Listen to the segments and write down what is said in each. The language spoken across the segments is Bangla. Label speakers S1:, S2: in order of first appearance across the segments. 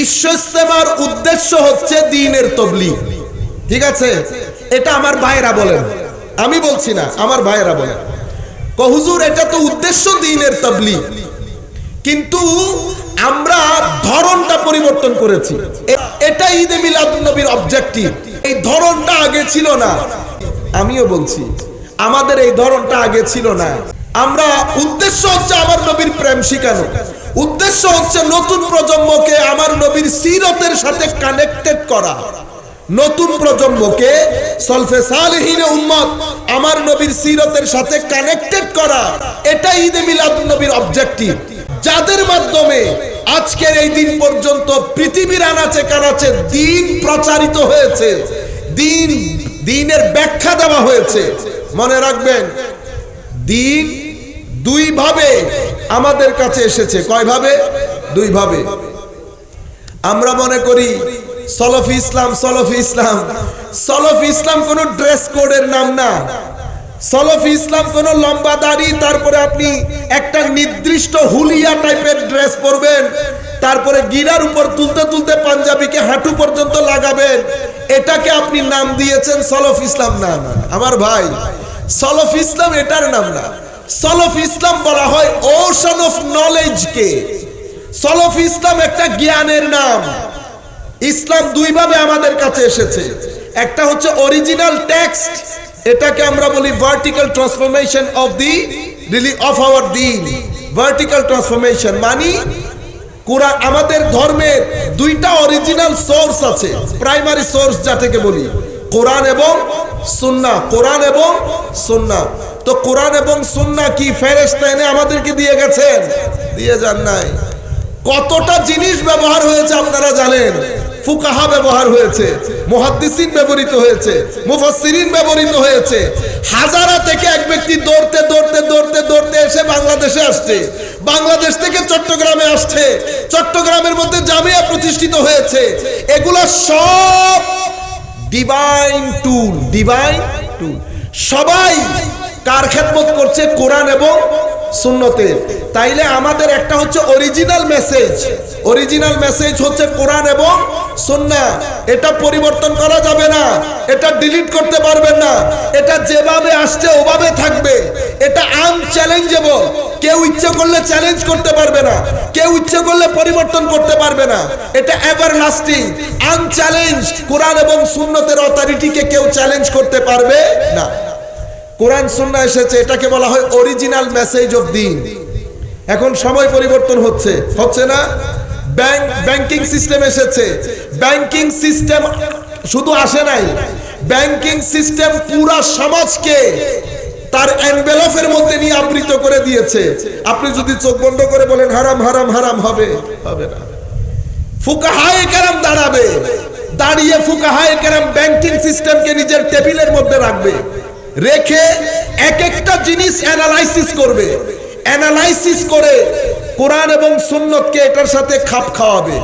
S1: বিশ্ব ইস্তেমার উদ্দেশ্য হচ্ছে দিনের তবলিগ। ঠিক আছে? এটা আমার ভাইরা বলেন। আমি বলছি না, আমার ভাইরা বলেন। কহুজুর এটা তো উদ্দেশ্য দিনের তবলিগ। কিন্তু আমরা ধরনটা পরিবর্তন করেছি। এটা ঈদে নবীর অবজেক্টিভ এই ধরনটা আগে ছিল না। আমিও বলছি, আমাদের এই ধরনটা আগে ছিল না। আমরা উদ্দেশ্য হচ্ছে আমার নবীর প্রেম শিখানো। উদ্দেশ্য হচ্ছে নতুন প্রজন্মকে আমার নবীর সিরতের সাথে কানেক্টেড করা। নতুন প্রজন্মকে সলফে সালেহীন উম্মত আমার নবীর সিরতের সাথে কানেক্টেড করা। এটা ঈদে মিলাদ নবীর অবজেক্টিভ যাদের মাধ্যমে আজকের এই দিন পর্যন্ত পৃথিবীর আনাচে কানাচে দিন প্রচারিত হয়েছে, দিন, দিনের ব্যাখ্যা দেওয়া হয়েছে। মনে রাখবেন, দিন দুই ভাবে আমাদের কাছে এসেছে। কয় ভাবে? দুই ভাবে। আমরা মনে করি সলফি ইসলাম সলফি ইসলাম। সলফি ইসলাম কোন ড্রেস কোডের নাম না। সলফি ইসলাম কোন লম্বা দাড়ি তারপরে আপনি একটা নির্দিষ্ট হুলিয়া টাইপের ড্রেস পরবেন তারপরে গিরার উপর তুলতে তুলতে পাঞ্জাবিকে হাঁটু পর্যন্ত লাগাবেন। এটাকে আপনি নাম দিয়েছেন সলফ ইসলাম। না, আমার ভাই সলফ ইসলাম এটার নাম না। সলফ ইসলাম বলা হয় ওশান অফ নলেজকে সলফ ইসলাম একটা জ্ঞানের নাম। ইসলাম দুইভাবে আমাদের কাছে এসেছে। একটা হচ্ছে অরিজিনাল টেক্সট এটাকে আমরা বলি vertical transformation of the really of our দিন ভার্টিক্যাল ট্রান্সফরমেশন মানি কোরআন, আমাদের ধর্মের দুইটা অরিজিনাল সোর্স আছে প্রাইমারি সোর্স যা থেকে বলি, কোরআন এবং সুন্নাহ। কোরআন এবং সুন্নাহ। তো কোরআন এবং সুন্না কি ফেরেশতা এনে আমাদেরকে দিয়ে গেছেন? দিয়ে যান নাই। কতটা জিনিস ব্যবহার হয়েছে আপনারা জানেন? ফুকাহা ব্যবহার হয়েছে, মুহাদ্দিসিন ব্যবহৃত হয়েছে, মুফাসসিরিন ব্যবহৃত হয়েছে। হাজারা থেকে এক ব্যক্তি দৌড়তে দৌড়তে দৌড়তে দৌড়তে এসে বাংলাদেশে আসছে। বাংলাদেশ থেকে চট্টগ্রামে আসছে। চট্টগ্রামের মধ্যে জামিয়া প্রতিষ্ঠিত হয়েছে। এগুলো সব ডিভাইন টুল ডিভাইন টুল সবাই কার খেদমত করছে? কোরআন এবং সুন্নতের তাইলে আমাদের একটা হচ্ছে অরিজিনাল মেসেজ অরিজিনাল মেসেজ হচ্ছে কোরআন এবং সুন্নাহ এটা পরিবর্তন করা যাবে না। এটা ডিলিট করতে পারবেন না। এটা যেভাবে আসছে, ওভাবে থাকবে। এটা আনচ্যালেঞ্জেবল কেউ ইচ্ছে করলে চ্যালেঞ্জ করতে পারবে না। কেউ ইচ্ছে করলে পরিবর্তন করতে পারবে না। এটা এভার লাস্টিং আনচ্যালেঞ্জ কোরআন এবং সুন্নতের অথরিটিকে কেউ চ্যালেঞ্জ করতে পারবে না। কোরআন সুন্না এসেছে, এটাকে বলা হয় অরিজিনাল মেসেজ অফ দিন এখন সময় পরিবর্তন হচ্ছে। হচ্ছে না? ব্যাংক ব্যাংকিং সিস্টেম এসেছে। ব্যাংকিং সিস্টেম শুধু আসে নাই। ব্যাংকিং সিস্টেম পুরা সমাজকে তার এনভেলপের মধ্যে নিয়ে আবৃত করে দিয়েছে। আপনি যদি চোখ বন্ধ করে বলেন, হারাম হারাম হারাম হবে। হবে না। ফুকাহায়ে কেরাম দাঁড়াবে। দাঁড়িয়ে ফুকাহায়ে কেরাম ব্যাংকিং সিস্টেমকে নিজের টেবিলের মধ্যে রাখবে। রেখে এক একটা জিনিস অ্যানালাইসিস করবে। অ্যানালাইসিস করে কোরআন এবং সুন্নতকে এটার সাথে খাপ খাওয়াবে।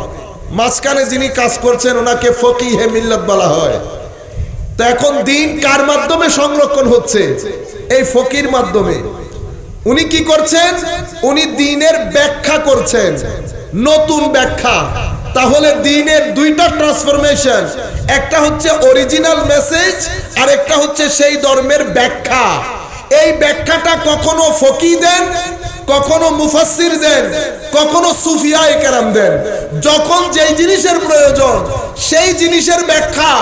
S1: মাঝখানে যিনি কাজ করছেন ওনাকে ফকি হে মিল্লত বলা হয়। তো এখন দিন কার মাধ্যমে সংরক্ষণ হচ্ছে? এই ফকির মাধ্যমে। উনি কি করছেন? উনি দিনের ব্যাখ্যা করছেন। নতুন ব্যাখ্যা। তাহলে দিনের দুইটা ট্রান্সফরমেশন একটা হচ্ছে অরিজিনাল মেসেজ আর একটা হচ্ছে সেই ধর্মের ব্যাখ্যা। এই ব্যাখ্যাটা কখনো ফকি দেন, কখনো মুফাসসির দেন, কখনো সুফিয়ায়ে কেরাম দেন। যখন যেই জিনিসের প্রয়োজন, সেই জিনিসের ব্যাখ্যা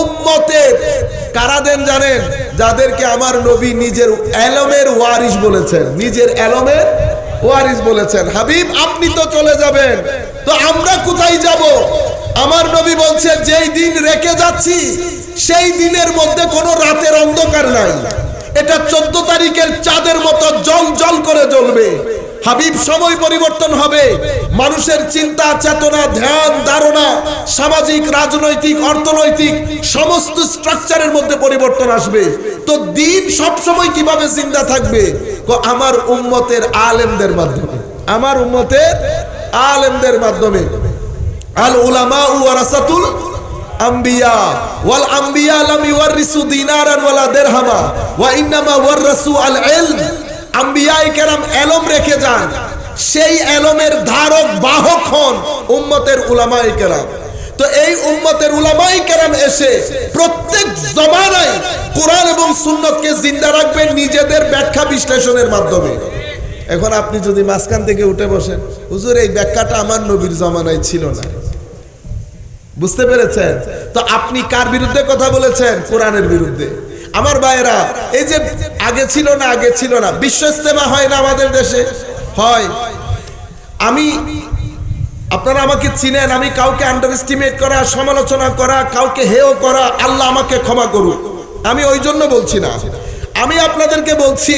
S1: উম্মতের। কারা দেন জানেন? যাদেরকে আমার নবী নিজের অ্যালমের ওয়ারিস বলেছেন। নিজের এলমের ওয়ারিস বলেছেন, হাবিব, আপনি তো চলে যাবেন। তো আমরা কোথায় যাব? আমার নবী বলছে, যেই দিন রেখে যাচ্ছি, সেই দিনের মধ্যে কোনো রাতের অন্ধকার নাই। এটা চোদ্দ তারিখের চাঁদের মতো জল জল করে জ্বলবে। হাবিব, সময় পরিবর্তন হবে। মানুষের চিন্তা, চেতনা, ধ্যান, ধারণা, সামাজিক, রাজনৈতিক, অর্থনৈতিক, সমস্ত স্ট্রাকচারের মধ্যে পরিবর্তন আসবে। তো দিন সব সময় কীভাবে জিন্দা থাকবে? আমার উম্মতের আলেমদের মাধ্যমে। আমার উম্মতের আলেমদের মাধ্যমে। আল উলামা ওয়ারাসাতুল আম্বিয়া। ওয়াল আম্বিয়া লাম ইওয়ারিসু দিনারান ওয়ালা দিরহামা। ওয়া ইন্নামা ওয়ারাসু আল ইলম। আম্বিয়ায়ে কেরাম এলম রেখে যান। সেই এলমের ধারক বাহক হন উম্মতের উলামাই কেরাম। তো এই উম্মতের উলামাই কেরাম এসে প্রত্যেক জমানায় কোরআন এবং সুন্নতকে জিন্দা রাখবেন নিজেদের ব্যাখ্যা বিশ্লেষণের মাধ্যমে। এখন আপনি যদি মাঝখান থেকে উঠে বসেন, হুজুর, এই ব্যাখ্যাটা আমার নবীর জমানায় ছিল না। বুঝতে পেরেছেন? তো আপনি কার বিরুদ্ধে কথা বলেছেন? কোরআনের বিরুদ্ধে। আমার ভাইয়েরা, এই যে আগে ছিল না, আগে ছিল না বিশ্ব ইস্তেমা হয় না আমাদের দেশে? হয়। আমি, আপনারা আমাকে চিনেন, আমি কাউকে আন্ডার এস্টিমেট করা, সমালোচনা করা, কাউকে হেও করা, আল্লাহ আমাকে ক্ষমা করুক। আমি ওই জন্য বলছি না। আমি আপনাদেরকে বলছি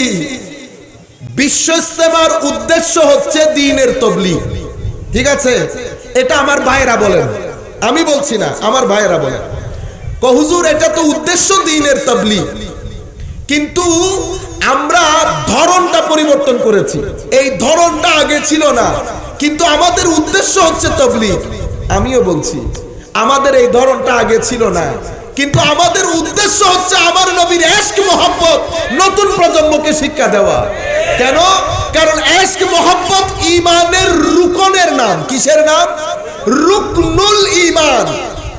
S1: বিশ্ব ইস্তেমার উদ্দেশ্য হচ্ছে দিনের তবলি ঠিক আছে? এটা আমার ভাইয়েরা বলেন। আমি বলছি না, আমার ভাইয়েরা বলেন। কহুজুর এটা তো উদ্দেশ্য দিনের তবলিগ। কিন্তু আমরা ধরনটা পরিবর্তন করেছি। এই ধরনটা আগে ছিল না, কিন্তু আমাদের উদ্দেশ্য হচ্ছে তবলিগ। আমিও বলছি, আমাদের এই ধরনটা আগে ছিল না, কিন্তু আমাদের উদ্দেশ্য হচ্ছে আমার নবীর এশক মোহাম্মত নতুন প্রজন্মকে শিক্ষা দেওয়া। কেন? কারণ এশক মোহাম্মত ইমানের রুকনের নাম। কিসের নাম? রুকনুল ইমান।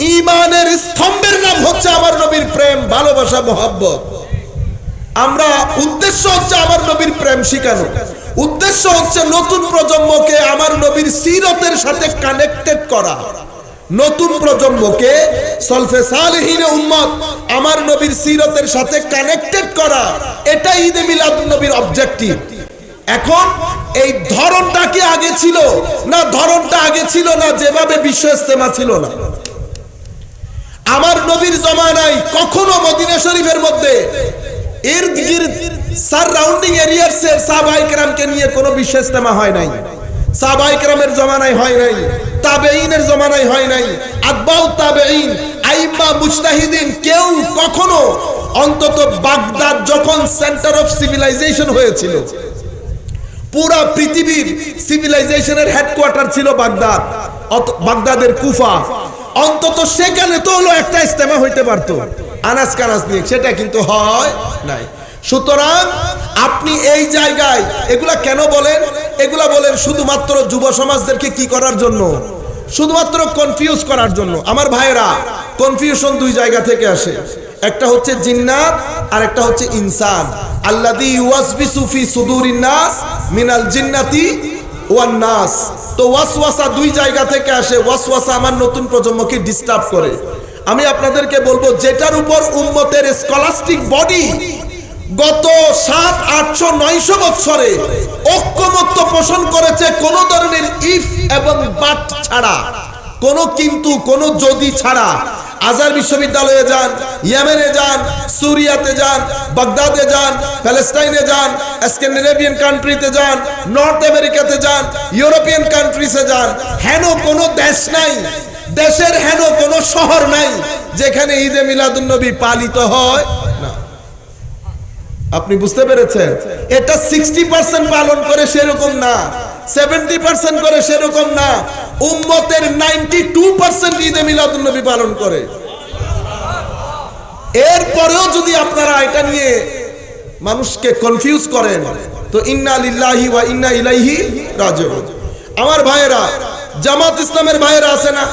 S1: ইমানের স্তম্ভের নাম হচ্ছে আমার নবীর প্রেম, ভালোবাসা, মোহাব্বত। আমরা উদ্দেশ্য হচ্ছে আমার নবীর প্রেম শিখানো। উদ্দেশ্য হচ্ছে নতুন প্রজন্মকে আমার নবীর সিরতের সাথে কানেক্টেড করা। নতুন প্রজন্মকে সলফে সালেহীন উম্মত আমার নবীর সিরতের সাথে কানেক্টেড করা। এটা ঈদে মিলাদ নবীর অবজেক্টিভ এখন এই ধরনটা কি আগে ছিল? না ধরনটা আগে ছিল না? যেভাবে বিশ্ব ইস্তেমা ছিল না। আমার নবীর জমানায় কখনো মদিনা শরীফের মধ্যে এর সারাউন্ডিং এরিয়ার সে সাহাবাই কেরামকে নিয়ে কোনো বিশ্ব ইস্তেমা হয় নাই। সাহাবাই কেরামের জমানায় হয় নাই তাবেইনের জমানায় হয় নাই আদবাউ তাবেইন আইম্মা মুজতাহিদিন কেউ কখনো অন্তত বাগদাদ যখন সেন্টার অফ সিভিলাইজেশন হয়েছিল, পুরা পৃথিবীর সিভিলাইজেশনের হেডকোয়ার্টার ছিল বাগদাদ বাগদাদের কুফা। অন্তত সেখানে তো হলো একটা ইস্তেমা হইতে পারতো। আনাজ কানাজ নিয়ে। সেটা কিন্তু হয় নাই। সুতরাং আপনি এই জায়গায় এগুলা কেন বলেন? এগুলা বলেন শুধুমাত্র যুব সমাজদেরকে কি করার জন্য? শুধুমাত্র কনফিউজ করার জন্য। আমার ভাইয়েরা কনফিউশন দুই জায়গা থেকে আসে। একটা হচ্ছে জিন্নাত আর একটা হচ্ছে ইনসান। আল্লাদি ইউয়াসবিসু ফি সুদুরিন নাস মিনাল জিন্নাতি ওয়ান নাস। তো ওয়াসওয়াসা দুই জায়গা থেকে আসে। ওয়াসওয়াসা আমার নতুন প্রজন্মকে ডিস্টার্ব করে। আমি আপনাদেরকে বলব, যেটার উপর উম্মতের স্কলাস্টিক বডি গত সাত, আটশো, নয়শো বছরে ঐক্যমত্য পোষণ করেছে কোন ধরনের ইফ এবং বাট ছাড়া। কোন কিন্তু, কোন যদি ছাড়া। আজার বিশ্ববিদ্যালয়ে যান, ইয়েমেনে যান, সুরিয়াতে যান, বাগদাদে যান, প্যালেস্টাইনে যান, স্ক্যান্ডিনেভিয়ান কান্ট্রিতে যান, নর্থ আমেরিকাতে যান, ইউরোপিয়ান কান্ট্রিজে যান, হেন কোনো দেশ নাই, দেশের হেন কোনো শহর নাই, যেখানে ঈদে মিলাদুন্নবী পালিত হয় আপনি বুঝতে পেরেছেন? এটা সিক্সটি পার্সেন্ট পালন করে সেরকম না। সেভেন্টি পার্সেন্ট করে সেরকম না। উম্মতের নাইনটি টু পার্সেন্ট ঈদে মিলাদুন্নবী পালন করে। এরপরেও যদি আপনারা এটা নিয়ে মানুষকে কনফিউজ করেন, তো ইন্না লিল্লাহি ওয়া ইন্না ইলাইহি রাজিউন। আমার ভাইয়েরা, জামাত ইসলামের ভাইয়েরা আছে না?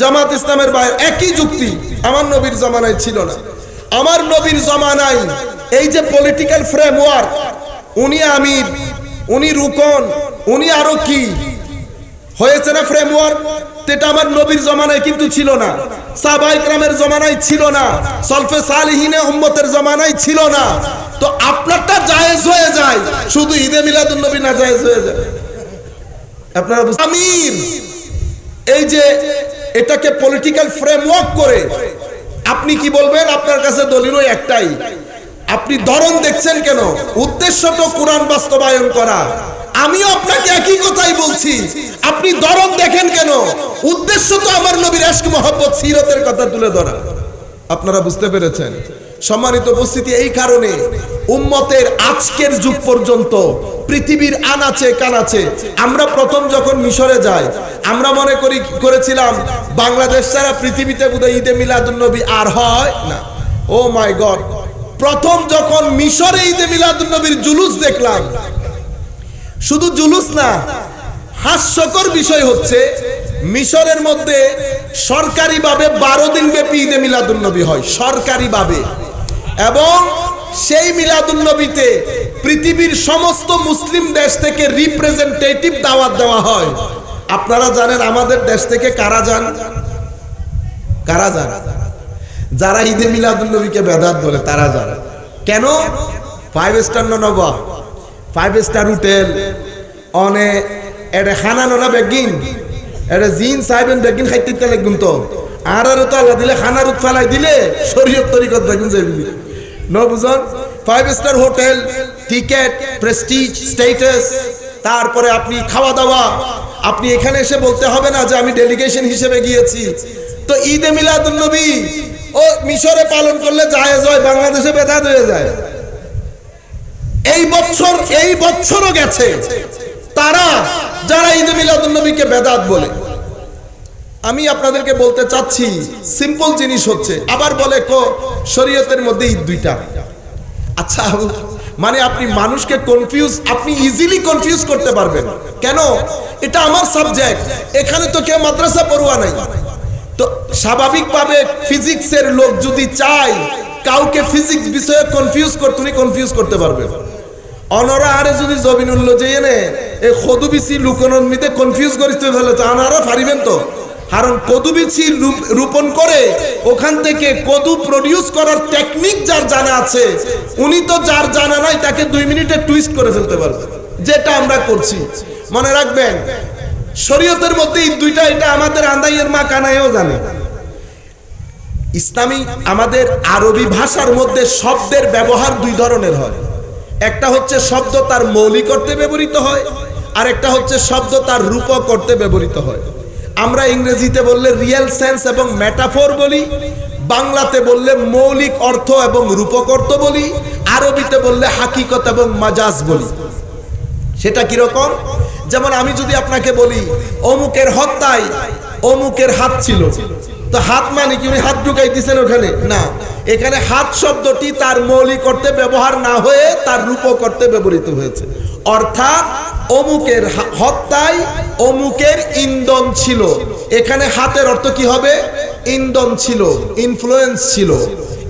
S1: জামাত ইসলামের ভাইয়ের একই যুক্তি আমার নবীর জামানায় ছিল না। আমার নবীর জামানায় এই যে পলিটিক্যাল ফ্রেমওয়ার্ক উনি আমির, উনি রুকন উনি আরও কি? হয়েছে না ফ্রেমওয়ার্ক আমার নবীর জমানায় কিন্তু ছিল না। সাবাইকরামের জমানায় ছিল না। সলফে উম্মতের জমানায় ছিল না। তো আপনারটা জায়েজ হয়ে যায়। শুধু ঈদে নবী না জায়েজ হয়ে যায়। আপনারা আমির! এই যে এটাকে পলিটিক্যাল ফ্রেমওয়ার্ক করে আপনি কি বলবেন? আপনার কাছে দলিল একটাই। আপনি ধরন দেখছেন কেন? উদ্দেশ্য তো কোরআন বাস্তবায়ন করা। আমিও আপনাকে একই কথাই বলছি। আপনি ধরন দেখেন কেন? উদ্দেশ্য তো আমার নবীর আশক মোহাম্মদ সিরতের কথা তুলে ধরা। আপনারা বুঝতে পেরেছেন? সম্মানিত উপস্থিতি এই কারণে উম্মতের আজকের যুগ পর্যন্ত পৃথিবীর আনাচে কানাচে, আমরা প্রথম যখন মিশরে যাই, আমরা মনে করি, করেছিলাম, বাংলাদেশ ছাড়া পৃথিবীতে বোধহয় ঈদে মিলাদুন্নবী আর হয় না। ও মাই গড প্রথম যখন মিশরে ঈদে মিলাদুন্নবীর জুলুস দেখলাম শুধু জুলুস না, হাস্যকর বিষয় হচ্ছে মিশরের মধ্যে সরকারিভাবে বারো দিন ব্যাপী ঈদে মিলাদুন্নবী হয়, সরকারিভাবে। এবং সেই মিলাদুন্নবীতে পৃথিবীর সমস্ত মুসলিম দেশ থেকে রিপ্রেজেন্টেটিভ দাওয়াত দেওয়া হয়। আপনারা জানেন আমাদের দেশ থেকে কারা যান? কারা যান? যারা ঈদে মিলাদুন্নবীকে বেদাত বলে, তারা যান। কেন? ফাইভ স্টার নবা ফাইভ স্টার হোটেল অনে এটা খানানো না বেগিন। এটা জিন সাহেবেন বেগিন খাইতে লাগবেন তো। আর আর তো আল্লাহ দিলে খানার উৎ ফেলাই দিলে শরীয়ত তরিকত বেগুন যাবি ন বুঝন five star hotel ticket prestige status তারপরে আপনি খাওয়া দাওয়া। আপনি এখানে এসে বলতে হবে না যে আমি ডেলিগেশন হিসেবে গিয়েছি। তো ঈদে মিলাদুল নবী, ও মিশরে পালন করলে যায় হয়, বাংলাদেশে বেদাত হয়ে যায়। এই বছর, এই বছরও গেছে। তারা যারা ঈদে মিলাদুল নবীকে বেদাত বলে। আমি আপনাদেরকে বলতে চাচ্ছি সিম্পল জিনিস হচ্ছে, আবার বলে কো, শরীয়তের মধ্যে ঈদ দুইটা। আচ্ছা মানে আপনি মানুষকে কনফিউজ আপনি ইজিলি কনফিউজ করতে পারবেন। কেন? এটা আমার সাবজেক্ট এখানে তো কেউ মাদ্রাসা পড়ুয়া নাই। তো স্বাভাবিকভাবে ফিজিক্সের লোক যদি চায়, কাউকে ফিজিক্স বিষয়ে কনফিউজ করতে উনি কনফিউজ করতে পারবে। অনরা আরে যদি জবিনুল্ল যে এনে এই খদু বিচি লুকনন্মিতে কনফিউজ করিতে ফেলে তো আনারা পারিবেন তো। কারণ কদু বিচি রোপণ করে ওখান থেকে কদু প্রডিউস করার টেকনিক যার জানা আছে, উনি তো যার জানা নাই তাকে দুই মিনিটে টুইস্ট করে ফেলতে পারবে, যেটা আমরা করছি। মনে রাখবেন, শরীয়তের মধ্যে এই দুইটা এটা আমাদের আন্দাইয়ের মা কানাইও জানে। ইসলামী আমাদের আরবি ভাষার মধ্যে শব্দের ব্যবহার দুই ধরনের হয়। একটা হচ্ছে শব্দ তার মৌলিক অর্থে ব্যবহৃত হয় আর একটা হচ্ছে শব্দ তার রূপক অর্থে ব্যবহৃত হয়। আমরা ইংরেজিতে বললে রিয়েল সেন্স এবং মেটাফোর বলি, বাংলাতে বললে মৌলিক অর্থ এবং রূপক অর্থ বলি, আরবিতে বললে হাকিকত এবং মাজাজ বলি। সেটা কীরকম? যেমন আমি যদি আপনাকে বলি, অমুকের হত্যায় অমুকের হাত ছিল। তো হাত মানে কি? উনি হাত ঢুকাই দিচ্ছেন ওখানে। না। এখানে হাত শব্দটি তার মৌলিক অর্থে ব্যবহার না হয়ে তার রূপক করতে ব্যবহৃত হয়েছে। অর্থাৎ অমুকের হত্যায় অমুকের ইন্ধন ছিল। এখানে হাতের অর্থ কি হবে? ইন্ধন ছিল ইনফ্লুয়েন্স ছিল।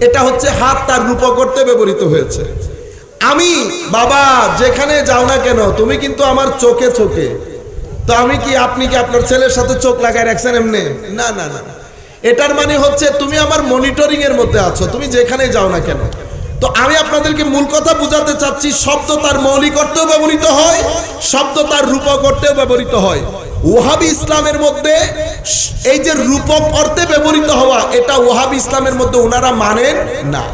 S1: এটা হচ্ছে হাত তার রূপক করতে ব্যবহৃত হয়েছে। আমি, বাবা, যেখানে যাও না কেন, তুমি কিন্তু আমার চোখে চোখে। তো আমি কি, আপনি কি আপনার ছেলের সাথে চোখ লাগায় রাখছেন এমনি? না না না। এটার মানে হচ্ছে তুমি আমার মনিটরিং এর মধ্যে আছো, তুমি যেখানে যাও না কেন? তো আমি আপনাদেরকে মূল কথা বুঝাতে চাচ্ছি, শব্দ তার মৌলিক অর্থেও ব্যবহৃত হয়, শব্দ তার রূপক অর্থেও ব্যবহৃত হয়। ওহাবি ইসলামের মধ্যে এই যে রূপক অর্থে ব্যবহৃত হওয়া, এটা ওহাবি ইসলামের মধ্যে ওনারা মানেন না।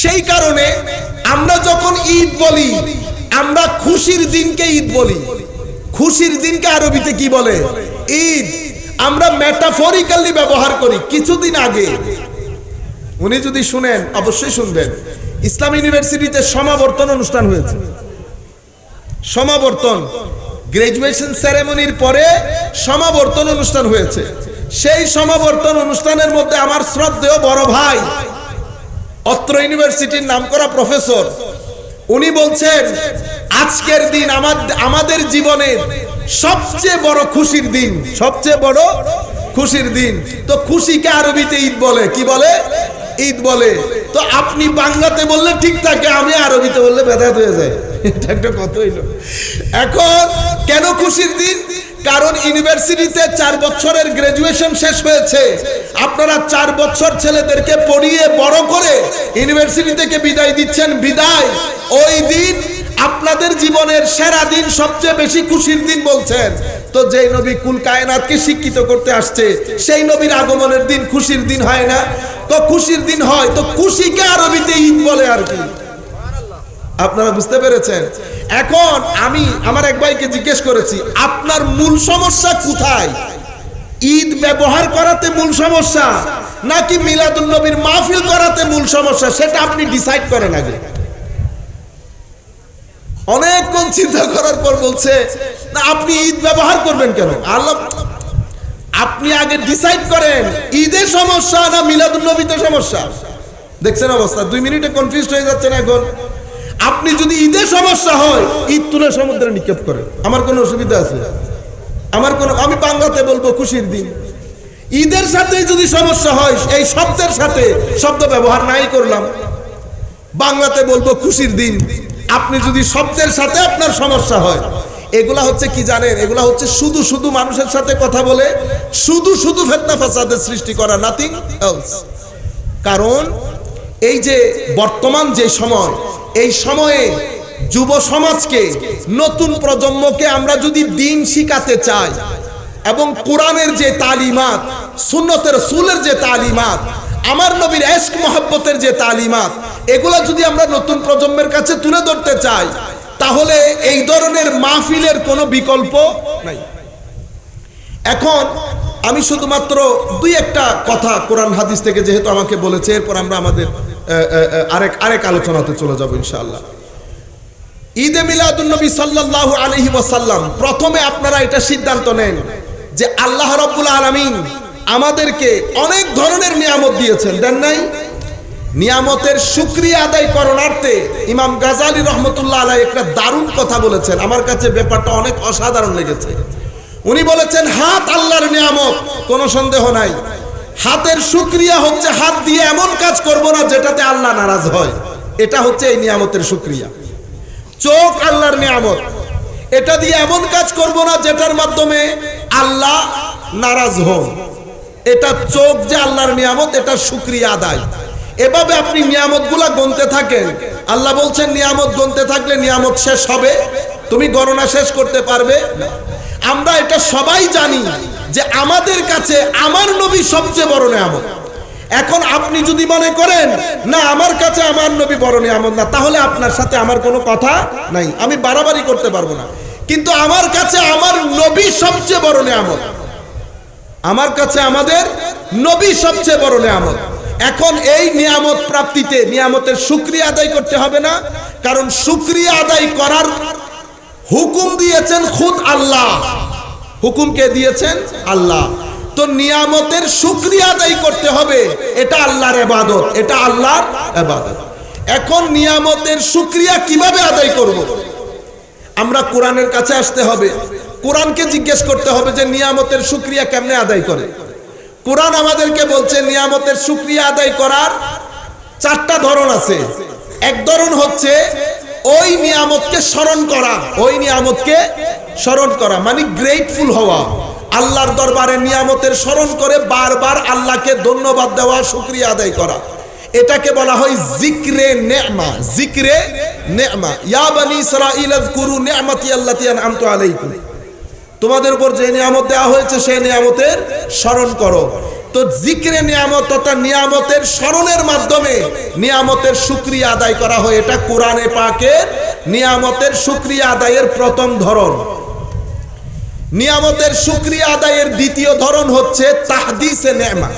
S1: সেই কারণে আমরা যখন ঈদ বলি, আমরা খুশির দিনকে ঈদ বলি। খুশির দিনকে আরবিতে কি বলে? ঈদ। আমরা মেটাফরিক্যালি ব্যবহার করি, কিছুদিন আগে। উনি যদি শুনেন, অবশ্যই শুনবেন। ইসলাম ইউনিভার্সিটিতে সমাবর্তন অনুষ্ঠান হয়েছে। সমাবর্তন গ্রাজুয়েশন সেরেমনির পরে সমাবর্তন অনুষ্ঠান হয়েছে। সেই সমাবর্তন অনুষ্ঠানের মধ্যে আমার শ্রদ্ধেয় বড় ভাই, অত্র ইউনিভার্সিটির নামকরা প্রফেসর উনি বলছেন আজকের দিন আমাদের জীবনের সবচেয়ে বড় খুশির দিন, সবচেয়ে বড় খুশির দিন। তো খুশিকে আরবিতে ঈদ বলে, কি বলে? ঈদ বলে। তো আপনি বাংলাতে বললে ঠিক থাকে, আমি আরবিতে বললে ব্যথা হয়ে যায়। এটা একটা কত হইল। এখন কেন খুশির দিন? কারণ ইউনিভার্সিটিতে চার বছরের গ্রাজুয়েশন শেষ হয়েছে। আপনারা চার বছর ছেলেদেরকে পড়িয়ে বড় করে ইউনিভার্সিটি থেকে বিদায় দিচ্ছেন, বিদায়। ওই দিন আপনাদের জীবনের সেরা দিন, সবচেয়ে বেশি খুশির দিন বলছেন। তো যেই নবী কুল কায়নাতকে শিক্ষিত করতে আসছে, সেই নবীর আগমনের দিন খুশির দিন হয় না। তো খুশির দিন হয়, তো খুশিকে আরবিতে ঈদ বলে আর কি। আপনারা বুঝতে পেরেছেন? এখন আমি আমার এক ভাইকে জিজ্ঞেস করেছি, আপনার মূল সমস্যা কোথায়? ঈদ ব্যবহার করাতে মূল সমস্যা নাকি মিলাদুল নবীর মাহফিল করাতে মূল সমস্যা? সেটা আপনি ডিসাইড করেন আগে। অনেকক্ষণ চিন্তা করার পর বলছে, না, আপনি ঈদ ব্যবহার করবেন কেন? আল্লাহ, আপনি আগে ডিসাইড করেন, ঈদের সমস্যা না মিলাদুল নবীতে সমস্যা? দেখছেন অবস্থা? দুই মিনিটে কনফিউজ হয়ে যাচ্ছেন এখন। আপনি যদি ঈদে সমস্যা হয়, ঈদ তুলে সমুদ্রে নিক্ষেপ করেন। আমার কোনো অসুবিধা আছে? আমার কোনো, আমি বাংলাতে বলব খুশির দিন। ঈদের সাথে যদি সমস্যা হয়, এই শব্দের সাথে শব্দ ব্যবহার নাই করলাম। বাংলাতে বলব খুশির দিন। আপনি যদি শব্দের সাথে আপনার সমস্যা হয়, এগুলা হচ্ছে কি জানেন? এগুলা হচ্ছে শুধু শুধু মানুষের সাথে কথা বলে, শুধু শুধু ফেতনা ফাসাদের সৃষ্টি করা নাথিং কারণ এই যে বর্তমান যে সময়, এই সময়ে যুব সমাজকে, নতুন প্রজন্মকে আমরা যদি দিন শিখাতে চাই, এবং কোরআনের যে তালিমাত, সুন্নতের সুলের যে তালিমাত, আমার নবীর এশক মহব্বতের যে তালিমাত, এগুলা যদি আমরা নতুন প্রজন্মের কাছে তুলে ধরতে চাই, তাহলে এই ধরনের মাহফিলের কোনো বিকল্প নাই। এখন আমি শুধুমাত্র দুই একটা কথা কোরআন হাদিস থেকে যেহেতু আমাকে বলেছে, এরপর আমরা আমাদের আরেক আরেক আলোচনাতে চলে যাব ইনশাআল্লাহ। ঈদে মিলাদুন্নবী সাল্লাল্লাহু আলাইহি ওয়াসাল্লাম, প্রথমে আপনারা এটা সিদ্ধান্ত নেন যে আল্লাহ রাব্বুল আলামিন আমাদেরকে অনেক ধরনের নিয়ামত দিয়েছেন, দেন নাই? নিয়ামতের শুক্রিয়া আদায় করণার্থে ইমাম গাজালি রহমতুল্লাহ আলাই একটা দারুণ কথা বলেছেন। আমার কাছে ব্যাপারটা অনেক অসাধারণ লেগেছে। উনি বলেছেন, হাত আল্লাহর নিয়ামত, কোনো সন্দেহ নাই। হাতের শুক্রিয়া হচ্ছে হাত দিয়ে এমন কাজ করব না যেটাতে আল্লাহ নারাজ হয়। এটা হচ্ছে এই নিয়ামতের শুক্রিয়া। চোখ আল্লাহর নিয়ামত। এটা দিয়ে এমন কাজ করব না যেটার মাধ্যমে আল্লাহ নারাজ হন। এটা চোখ যে আল্লাহর নিয়ামত, এটা শুক্রিয়া আদায়। এভাবে আপনি নিয়ামতগুলা গুনতে থাকেন, আল্লাহ বলছেন, নিয়ামত গুনতে থাকলে নিয়ামত শেষ হবে। তুমি গণনা শেষ করতে পারবে। আমরা এটা সবাই জানি যে আমাদের কাছে আমার নবী সবচেয়ে বড় নিয়ামত। এখন আপনি যদি মনে করেন, না, আমার কাছে আমার নবী বড় নিয়ামত না, তাহলে আপনার সাথে আমার কোনো কথা নাই। আমি বাড়াবাড়ি করতে পারব না। কিন্তু আমার কাছে আমার নবী সবচেয়ে বড় নিয়ামত। আমার কাছে আমাদের নবী সবচেয়ে বড় নিয়ামত। এখন এই নিয়ামত প্রাপ্তিতে নিয়ামতের শুক্রিয়া আদায় করতে হবে না। কারণ শুক্রিয়া আদায় করার হুকুম দিয়েছেন খুদ আল্লাহ। হুকুম কে দিয়েছেন? আল্লাহ। তো নিয়ামতের শুক্রিয়া আদায় করতে হবে। এটা আল্লাহর এবাদত এটা আল্লাহর এবাদত এখন নিয়ামতের শুক্রিয়া কীভাবে আদায় করব। আমরা কোরআনের কাছে আসতে হবে। কোরআনকে জিজ্ঞেস করতে হবে যে নিয়ামতের শুক্রিয়া কেমনে আদায় করে? কোরআন আমাদেরকে বলছে, নিয়ামতের শুক্রিয়া আদায় করার চারটা ধরন আছে। এক ধরন হচ্ছে ওই নিয়ামতকে স্মরণ করা, ওই নিয়ামতকে স্মরণ করা মানে গ্রেটফুল হওয়া। আল্লাহর দরবারে নিয়ামতের স্মরণ করে বারবার আল্লাহকে ধন্যবাদ দেওয়া, শুক্রিয়া আদায় করা। এটাকে বলা হয় জিক্রে নেমা জিক্রে নেমা। ইয়া বানি ইসরাঈল, আযকুরু নি'মাতি আল্লাতী আনআমতু আলাইকুম। তোমাদের উপর যে নিয়ামত দেওয়া হয়েছে, সেই নিয়ামতের স্মরণ করো। তো জিক্রে নিয়ামত তথা নিয়ামতের স্মরণের মাধ্যমে নিয়ামতের শুক্রিয়া আদায় করা হয়। এটা কোরআনে পাকের নিয়ামতের শুক্রিয়া আদায়ের প্রথম ধরন। নিয়ামতের শুক্রিয়া আদায়ের দ্বিতীয় ধরন হচ্ছে তাহদিসে নেমা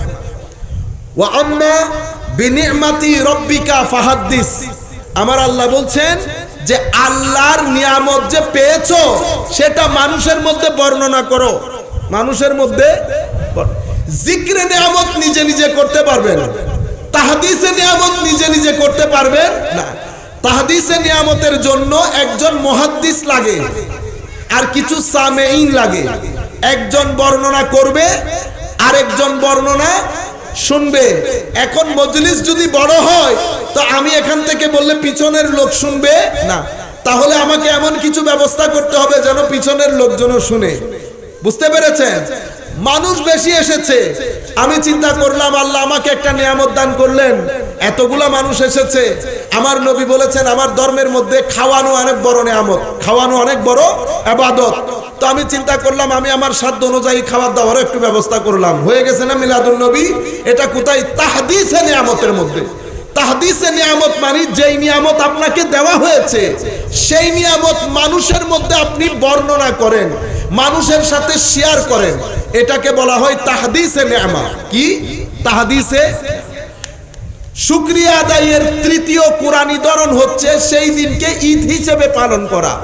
S1: ওয়া আম্মা বিনিমাতি রব্বিকা ফাহাদ্দিস। আমার আল্লাহ বলছেন যে আল্লাহর নিয়ামত যে পেয়েছ, সেটা মানুষের মধ্যে বর্ণনা করো। মানুষের মধ্যে জিক্রে নিয়ামত নিজে নিজে করতে পারবেন। তাহাদিসে নিয়ামত নিজে নিজে করতে পারবেন? না। তাহাদিসে নিয়ামতের জন্য একজন মহাদ্দিস লাগে, আর কিছু সামেইন লাগে। একজন বর্ণনা করবে, আরেকজন বর্ণনা শুনবে। এখন মজলিস যদি বড় হয়, তো আমি এখান থেকে বললে পিছনের লোক শুনবে? না। তাহলে আমাকে এমন কিছু ব্যবস্থা করতে হবে যেন পিছনের লোকজনও শুনে। বুঝতে পেরেছেন? মানুষ বেশি এসেছে। আমি চিন্তা করলাম, আল্লাহ আমাকে একটা নিয়ামত দান করলেন। এতগুলা মানুষ এসেছে। আমার নবী বলেছেন, আমার ধর্মের মধ্যে খাওয়ানো অনেক বড় নিয়ামত। খাওয়ানো অনেক বড় আবাদত। তো আমি চিন্তা করলাম, আমি আমার সাধ্য অনুযায়ী খাবার দাবারও একটু ব্যবস্থা করলাম। হয়ে গেছে না মিলাদুল নবী? এটা কোথায়? তাহদিসে নিয়ামতের মধ্যে। তাহদিসে নিয়ামত মানে যেই নিয়ামত আপনাকে দেওয়া হয়েছে, সেই নিয়ামত মানুষের মধ্যে আপনি বর্ণনা করেন, মানুষের সাথে শেয়ার করেন। এটাকে বলা হয় তাহদিসে নিয়ামা কি? তাহাদিসে শুক্রিয়া আদায়ের তৃতীয় কোরআনী ধরন হচ্ছে সেই দিনকে ঈদ হিসেবে পালন করা।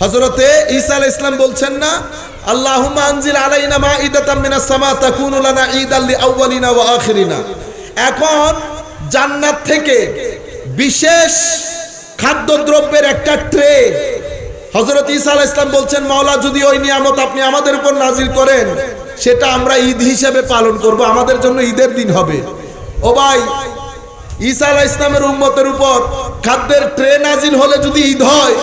S1: হজরতে ঈসা আলাইহিস ইসলাম বলছেন না, আল্লাহুম্মা আনজিল আলাইনা মাঈদাতাম মিনাস সামা, তাকুনু লানা ঈদাল লিআউয়ালিনা ওয়া আখিরিনা। এখন জান্নাত থেকে বিশেষ খাদ্যদ্রব্যের একটা ট্রে। হজরত ঈসা আলাহ ইসলাম বলছেন, মাওলা, যদি ওই নিয়ামত আপনি আমাদের উপর নাজির করেন, সেটা আমরা ঈদ হিসেবে পালন করব। আমাদের জন্য ঈদের দিন হবে। ও ভাই, ঈসা আলাহ ইসলামের উম্মতের উপর খাদ্যের ট্রে নাজিল হলে যদি ঈদ হয়,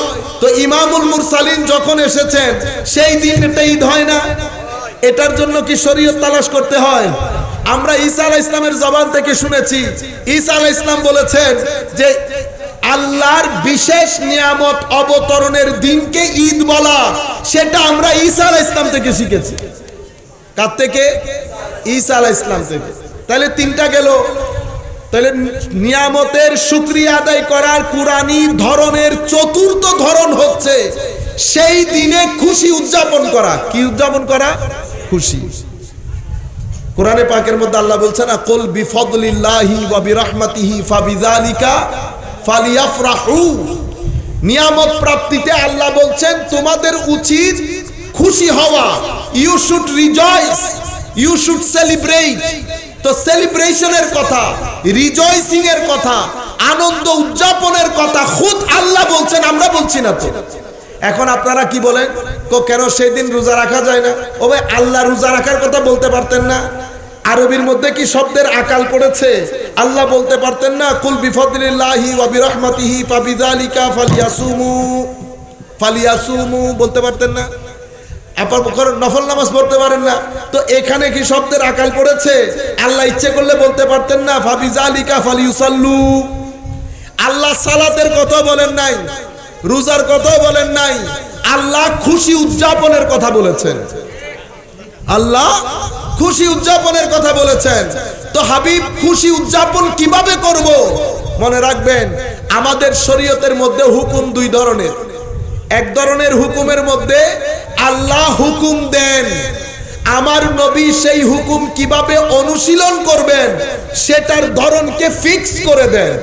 S1: তো ইমামুল মুরসালিন যখন এসেছেন, সেই দিন এটা ঈদ হয় না? এটার জন্য কি শরীয়ত তালাশ করতে হয়? আমরা ঈসা আলাহ ইসলামের জবান থেকে শুনেছি। ঈসা আলাহ ইসলাম বলেছেন যে আল্লাহর বিশেষ নিয়ামত অবতরণের দিনকে ঈদ বলা, সেটা আমরা ঈসা আলাহ ইসলাম থেকে শিখেছি। কার থেকে? ঈসা আলাহ ইসলাম থেকে। তাহলে তিনটা গেল। তাহলে নিয়ামতের শুক্রিয়া আদায় করার কুরানি ধরনের চতুর্থ ধরন হচ্ছে, সেই দিনে খুশি উদযাপন করা। কি উদযাপন করা? খুশি। কোরআনে পাকের মধ্যে আল্লাহ বলছেন না কুল বিফদলিল্লাহি ওয়া বিরহমাতিহি ফাবিযালিকা ফালিয়াফরাহু। নিয়ামত প্রাপ্তিতে আল্লাহ বলছেন, তোমাদের উচিত খুশি হওয়া। You should rejoice you should celebrate তো সেলিব্রেশনের কথা রিজয়সিং এর কথা, আনন্দ উদযাপনের কথা, খুদ আল্লাহ বলছেন, আমরা বলছি না তো। এখন আপনারা কি বলেন? কেন সেই দিন রোজা রাখা যায় না? ও ভাই আল্লাহ রোজা রাখার কথা বলতে পারতেন না। আরবির মধ্যে কি শব্দের আকাল পড়েছে? আল্লাহ বলতে পারতেন না, কুল বলতে পারতেন না। আপনার নফল নামাজ পড়তে পারেন না। তো এখানে কি শব্দের আকাল পড়েছে? আল্লাহ ইচ্ছে করলে বলতে পারতেন না ফাবিজালিকা ফালিউসাল্লু। আল্লাহ সালাতের কথা বলেন নাই, রোজার কথা বলেন নাই। আল্লাহ খুশি উদযাপনের কথা বলেছেন। আল্লাহ খুশি উদযাপনের কথা বলেছেন। তো হাবিব, খুশি উদযাপন কীভাবে করব? মনে রাখবেন, আমাদের শরীয়তের মধ্যে হুকুম দুই ধরনের। এক ধরনের হুকুমের মধ্যে আল্লাহ হুকুম দেন। আমার নবী সেই হুকুম কীভাবে অনুশীলন করবেন, সেটার ধরনকে ফিক্স করে দেন।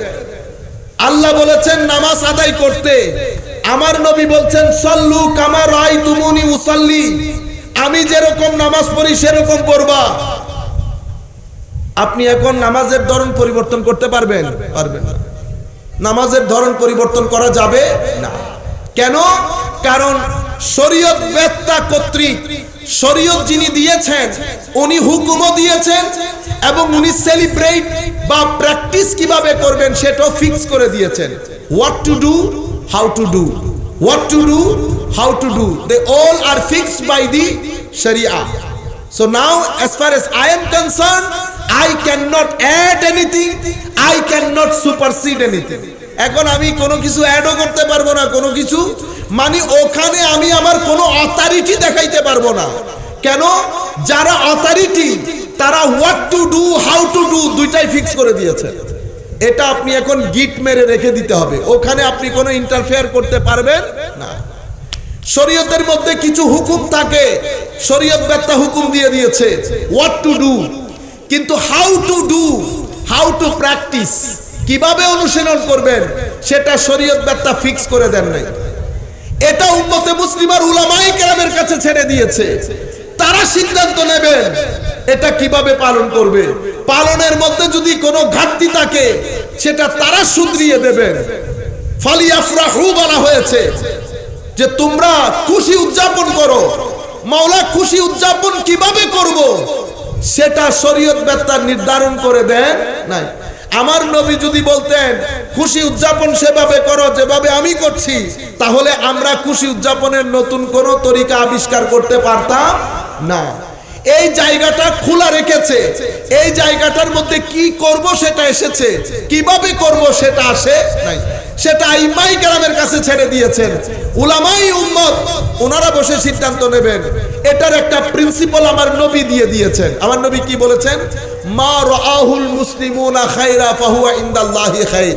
S1: আল্লাহ বলেছেন, নামাজ আদায় করতে। আমার নবী বলছেন, সল্লু কামার রাই তুমুনি উসাল্লি। যেরকম নামাজ পড়ি, সেরকম পড়বা। আপনি এখন নামাজের ধরন পরিবর্তন করতে পারবেন? পারবেন নামাজের ধরন পরিবর্তন করা যাবে না। কেন? কারণ শরীয়ত বেত্তা কর্তৃক, শরীয়ত যিনি দিয়েছেন, উনি হুকুমও দিয়েছেন এবং উনি সেলিব্রেট বা প্র্যাকটিস কীভাবে করবেন সেটাও ফিক্স করে দিয়েছেন। What to do how to do what to do how to do they all are fixed by the sharia So now, as far as I am concerned, I cannot add anything, I cannot supersede anything. এখন আমি কোনো কিছু অ্যাডও করতে পারব না কোনো কিছু। মানে ওখানে আমি আমার কোনো অথরিটি দেখাইতে পারব না। কেন? যারা অথরিটি তারা what to do how to do দুইটাই ফিক্স করে দিয়েছে। এটা আপনি এখন গিট মেরে রেখে দিতে হবে। ওখানে আপনি কোনো ইন্টারফেয়ার করতে পারবেন না। শরীয়তের মধ্যে কিছু হুকুম থাকে। শরীয়ত ব্যক্তা হুকুম দিয়ে দিয়েছে হোয়াট টু ডু কিন্তু how to do how to practice কীভাবে অনুশীলন করবেন, সেটা শরীয়ত ব্যক্তা ফিক্স করে দেন নাই। এটা উম্মতে মুসলিমার উলামাই কেরামের কাছে ছেড়ে দিয়েছে। তারা সিদ্ধান্ত নেবেন এটা কীভাবে পালন করবে। পালনের মধ্যে যদি কোনো ঘাটতি থাকে, সেটা তারা শুধরিয়ে দেবেন। ফালিয়াফরাহু বলা হয়েছে। যে তোমরা খুশি উদযাপন করো। মাওলা খুশি উদযাপন কীভাবে করব? সেটা শরীয়ত বেত্তা নির্ধারণ করে দেন নাই। আমার নবী যদি বলতেন, খুশি উদযাপন সেভাবে করো, যেভাবে আমি করছি, তাহলে আমরা খুশি উদযাপনের নতুন কোনো তরিকা আবিষ্কার করতে পারতাম না। এই জায়গাটা খোলা রেখেছে। এই জায়গাটার মধ্যে কি করব সেটা এসেছে। কীভাবে করব সেটা আসে নাই। সেটা ইমাই গ্রামের কাছে ছেড়ে দিয়েছেন। উলামাই উম্মত, ওনারা বসে সিদ্ধান্ত নেবেন। এটার একটা প্রিন্সিপাল আমার নবী দিয়ে দিয়েছেন। আমার নবী কি বলেছেন? মা রাহুল মুসলিমুনা খাইরা ফাহুয়া ইনদাল্লাহি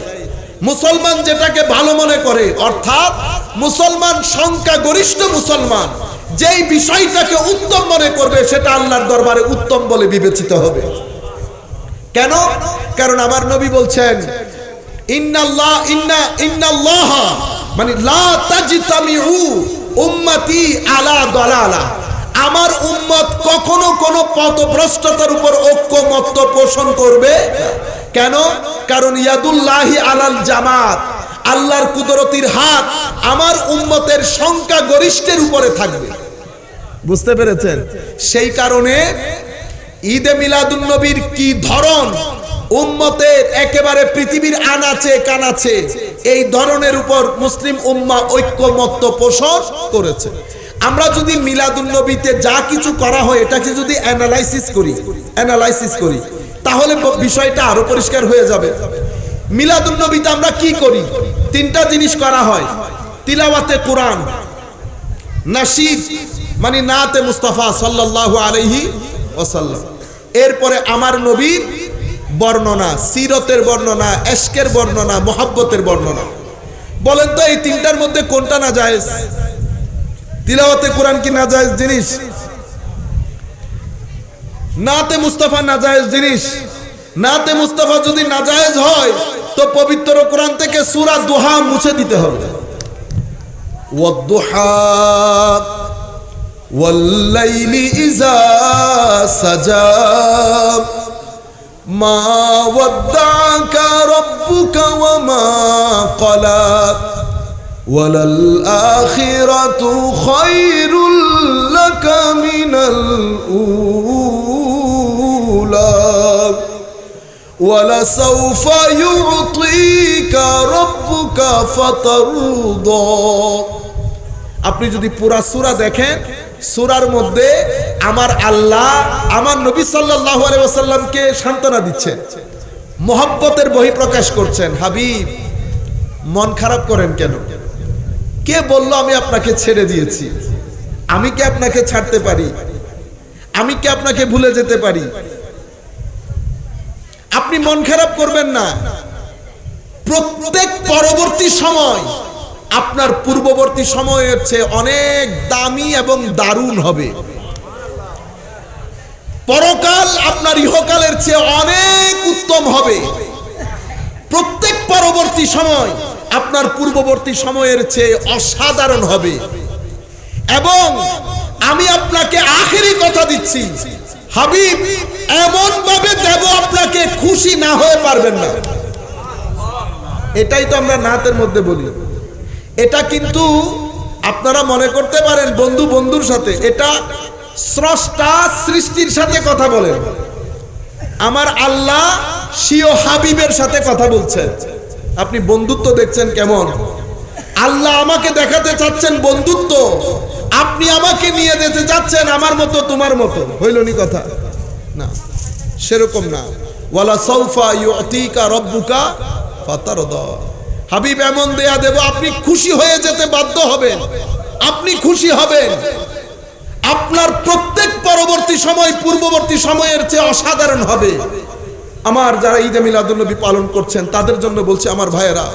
S1: মুসলমান যেটাকে ভালো মনে করে, অর্থাৎ মুসলমান সংখ্যা গরিষ্ঠ মুসলমান, যেই বিষয়টাকে উত্তম মনে করবে, সেটা আল্লাহর দরবারে উত্তম বলে বিবেচিত হবে। কেন? কারণ আমার নবী বলছেন ইন্না, ইন্নাল্লাহ। মানে লা উম্মতি আলা আমার উম্মত কখনো কোনো পথভ্রষ্টতার উপর ঐক্যমত্য পোষণ করবে কেন? কারণ ইয়াদুল্লাহি আলাল জামাত, আল্লাহর কুদরতির হাত আমার উম্মতের সংখ্যা গরিষ্ঠের উপরে থাকবে। বুঝতে পেরেছেন? সেই কারণে ঈদে মিলাদুন নবীর কি ধরন? উম্মতের একেবারে পৃথিবীর আনাচে কানাচে এই ধরনের উপর মুসলিম উম্মা ঐক্যমত্য পোষণ করেছে। আমরা যদি মিলাদুন নবীতে যা কিছু করা হয় এটাকে যদি অ্যানালাইসিস করি অ্যানালাইসিস করি, তাহলে বিষয়টা আরও পরিষ্কার হয়ে যাবে। মিলাদুন নবীতে আমরা কি করি? তিনটা জিনিস করা হয়। তিলাওয়াতে কোরআন, নাসিদ মানে নাতে মুস্তাফা সাল্লাল্লাহু আলাইহি ওয়াসাল্লাম। এরপরে আমার নবীর বর্ণনা, সিরতের বর্ণনা, এশকের বর্ণনা, মোহাব্বতের বর্ণনা। বলেন তো এই তিনটার মধ্যে কোনটা না যায় তিলাওয়াতে কোরআন কি না যায় জিনিস? নাতে মুস্তাফা না যায় জিনিস? নাতে মুস্তাফা যদি না যায় হয়, তো পবিত্র কোরআন থেকে সুরা দোহা মুছে দিতে হবে। ওয়াদুহা ওয়াল্লাইলি ইজা সাজা। ما ودعك ربك وما قلى وللآخرة خير لك من الأولى ولسوف يعطيك ربك فترضى আপনি যদি পুরা সূরা দেখেন সূরার মধ্যে আমার আল্লাহ আমার নবী ওয়াসাল্লামকে সান্ত্বনা দিচ্ছেন, মোহাব্বতের বহি প্রকাশ করছেন। হাবিব, মন খারাপ করেন কেন? কে বলল আমি আপনাকে ছেড়ে দিয়েছি? আমি কি আপনাকে ছাড়তে পারি? আমি কি আপনাকে ভুলে যেতে পারি? আপনি মন খারাপ করবেন না। প্রত্যেক পরবর্তী সময়, আপনার পূর্ববর্তী সময়ের চেয়ে অনেক দামি এবং দারুণ হবে। পরকাল আপনার ইহকালের চেয়ে অনেক উত্তম হবে। প্রত্যেক পরবর্তী সময় আপনার পূর্ববর্তী সময়ের চেয়ে অসাধারণ হবে। এবং আমি আপনাকে আখেরি কথা দিচ্ছি, হাবিব এমন ভাবে দেব আপনাকে খুশি না হয়ে পারবেন না। এটাই তো আমরা নাতের মধ্যে বলি। এটা কিন্তু আপনারা মনে করতে পারেন বন্ধু বন্ধুর সাথে, এটা স্রষ্টা সৃষ্টির সাথে কথা বলেন। আমার আল্লাহ সিও হাবিবের সাথে কথা বলছেন। আপনি বন্ধুত্ব দেখছেন কেমন? আল্লাহ আমাকে দেখাতে চাচ্ছেন বন্ধুত্ব। আপনি আমাকে নিয়ে যেতে চাচ্ছেন আমার মতো, তোমার মতো। হইল নি কথা? না, সেরকম না। ওয়ালা সৌফা ইউতিকা রব্বুকা ফাতারদা। হাবিব এমন দেয়া দেব, আপনি খুশি হয়ে যেতে বাধ্য হবেন। আপনি খুশি হবেন। আপনার প্রত্যেক পরবর্তী সময় পূর্ববর্তী সময়ের চেয়ে অসাধারণ হবে। আমার যারা ঈদে মিলাদুল্নবী পালন করছেন, তাদের জন্য বলছি, আমার ভাইয়েরা